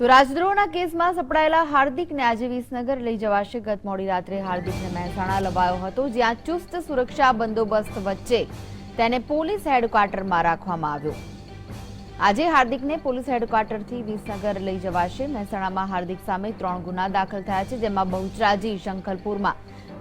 તો રાજદ્રોહના કેસમાં સપડાયેલા હાર્દિકને આજે વિસનગર લઈ જવાશે ગત મોડી રાત્રે. હાર્દિકને મહેસાણા લવાયો હતો, જ્યાં ચુસ્ત સુરક્ષા બંદોબસ્ત વચ્ચે તેને પોલીસ હેડક્વાર્ટરમાં રાખવામાં આવ્યો. આજે હાર્દિકને પોલીસ હેડક્વાર્ટરથી વિસનગર લઈ જવાશે. મહેસાણામાં હાર્દિક સામે ત્રણ ગુના દાખલ થયા છે, જેમાં બહુચરાજી શંખલપુરમાં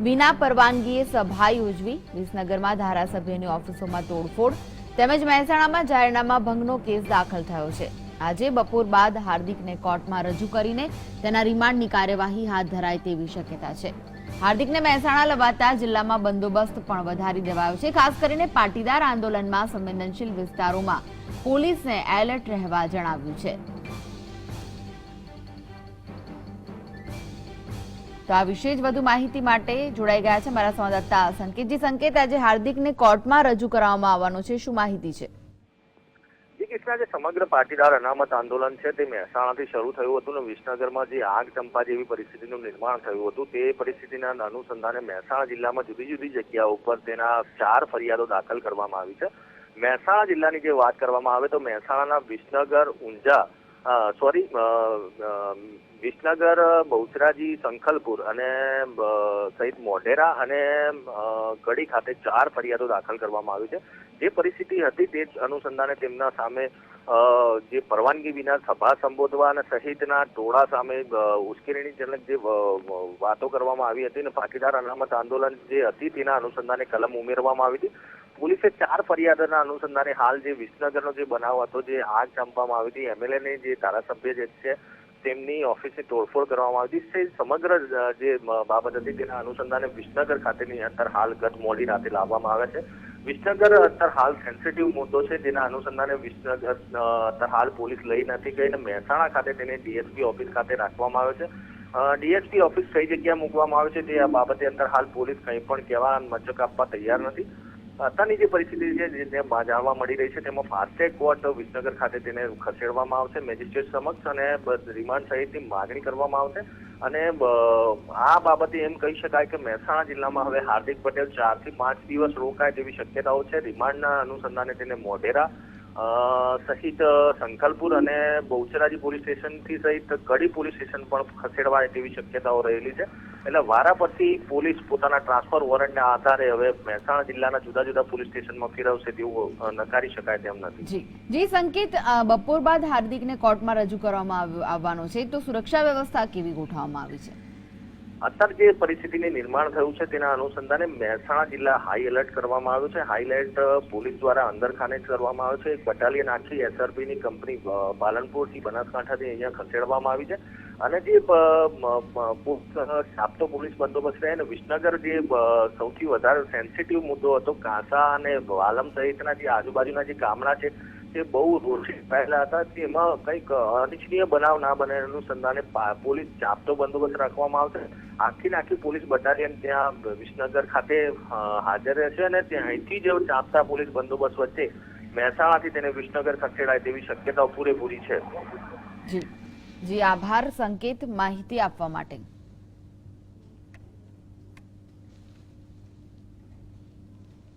વિના પરવાનગીએ સભા યોજવી, વિસનગરમાં ધારાસભ્યની ઓફિસોમાં તોડફોડ તેમજ મહેસાણામાં જાહેરનામા ભંગનો કેસ દાખલ થયો છે. આજે બપોર બાદ હાર્દિકને કોર્ટમાં રજૂ કરીને તેના રિમાન્ડની કાર્યવાહી હાથ ધરાય તેવી શક્યતા છે. હાર્દિકને મહેસાણા લવાતા જિલ્લામાં બંદોબસ્ત પણ વધારી દેવાયો છે. ખાસ કરીને પાટીદાર આંદોલનમાં સંવેદનશીલ વિસ્તારોમાં પોલીસને એલર્ટ રહેવા જણાવ્યું છે. તો આ વિશે જ વધુ માહિતી માટે જોડાઈ ગયા છે મારા સંવાદદાતા સંકેતજી. સંકેત, આજે હાર્દિકને કોર્ટમાં રજૂ કરવામાં આવવાનો છે. શું માહિતી છે? જે કૃષ્ણા જે સમગ્ર પાટીદાર અનામત આંદોલન છે તે મહેસાણાથી શરૂ થયું હતું અને વિસનગરમાં જે આગ ચંપા જેવી પરિસ્થિતિનું નિર્માણ થયું હતું, તે પરિસ્થિતિના અનુસંધાને મહેસાણા જિલ્લામાં જુદી જુદી જગ્યાઓ ઉપર તેના ચાર ફરિયાદો દાખલ કરવામાં આવી છે. મહેસાણા જિલ્લાની જે વાત કરવામાં આવે તો મહેસાણાના વિસનગર, ઊંઝા સોરી વિસનગર, બહુચરાજી, સંખલપુર અને સહિત મોઢેરા અને કડી ખાતે ચાર ફરિયાદો દાખલ કરવામાં આવી છે. જે પરિસ્થિતિ હતી તે અનુસંધાને તેમના સામે જે પરવાનગી વિના સભા સંબોધવા અને સહિતના ટોળા સામે ઉશ્કેરણીજનક જે વાતો કરવામાં આવી હતી અને પાટીદાર અનામત આંદોલન જે હતી તેના અનુસંધાને કલમ ઉમેરવામાં આવી હતી. પોલીસે ચાર ફરિયાદોના અનુસંધાને હાલ જે વિસનગરનો જે બનાવ હતો, જે આગ ચાંપવામાં આવી હતી એમએલએ ને જે ધારાસભ્ય જે છે, તેમની ઓફિસની તોડફોડ કરવામાં આવી હતી. સમગ્ર જે બાબત હતી, તેના અનુસંધાને વિસનગર ખાતેની અંદર હાલ ગત મોડી રાતે લાવવામાં આવે છે. વિસનગર અત્યારે હાલ સેન્સિટિવ મુદ્દો છે જેના અનુસંધાને વિસનગર અત્યારે હાલ પોલીસ લઈ નથી ગઈ અને મહેસાણા ખાતે તેને ડીએસપી ઓફિસ ખાતે રાખવામાં આવે છે. ડીએસપી ઓફિસ કઈ જગ્યાએ મૂકવામાં આવે છે, તે આ બાબતે અંદર હાલ પોલીસ કંઈ પણ કહેવા મચક આપવા તૈયાર નથી. અત્યારની જે પરિસ્થિતિ છે, જે જાણવા મળી રહી છે, તેમાં ફાસ્ટેગ કોર્ટ વિસનગર ખાતે તેને ખસેડવામાં આવશે મેજિસ્ટ્રેટ સમક્ષ, અને રિમાન્ડ સહિતની માગણી કરવામાં આવશે. અને આ બાબતે એમ કહી શકાય કે મહેસાણા જિલ્લામાં હવે હાર્દિક પટેલ ચારથી પાંચ દિવસ રોકાય તેવી શક્યતાઓ છે. રિમાન્ડના અનુસંધાને તેને મોઢેરા સહિત સંકલપુર અને બહુચરાજી પોલીસ સ્ટેશનથી સહિત કડી પોલીસ સ્ટેશન પણ ખસેડવાય તેવી શક્યતાઓ રહેલી છે. એટલે વારા પરથી પોલીસ પોતાના ટ્રાન્સફર વોરંટના આધારે હવે મહેસાણા જિલ્લાના જુદા જુદા પોલીસ સ્ટેશનમાં ફેરવશે તેવું નકારી શકાય તેમ નથી. જી. જી સંકેત બપોર બાદ હાર્દિકને કોર્ટમાં રજૂ કરવામાં આવવાનો છે, તો સુરક્ષા વ્યવસ્થા કેવી ગોઠવવામાં આવી છે? અત્યારે જે પરિસ્થિતિની નિર્માણ થયું છે તેના અનુસંધાને મહેસાણા જિલ્લા હાઈ એલર્ટ કરવામાં આવ્યો છે. હાઈ એલર્ટ પોલીસ દ્વારા અંદરખાને કરવામાં આવ્યો છે. એક બટાલિયન આખી એસઆરપીની કંપની પાલનપુરથી બનાસકાંઠાથી અહીંયા ખસેડવામાં આવી છે. અને જે સાપતો પોલીસ બંદોબસ્ત રહે અને વિસનગર જે સૌથી વધારે સેન્સિટિવ મુદ્દો હતો, કાંસા અને વાલમ સહિતના જે આજુબાજુના જે ગામડા છે તે બહુ રોષિત થયેલા હતા તેમાં કંઈક અનિચ્છનીય બનાવ ના બને અનુસંધાને પોલીસ ચાપતો બંદોબસ્ત રાખવામાં આવશે. આખી આખી પોલીસ બટાલિયન ત્યાં વિસનગર ખાતે હાજર રહેશે અને ત્યાંથી જ ચાપતા પોલીસ બંદોબસ્ત વચ્ચે મહેસાણાથી તેને વિસનગર ખસેડાય તેવી શક્યતાઓ પૂરેપૂરી છે. જી, આભાર, સંકેત, માહિતી આપવા માટે.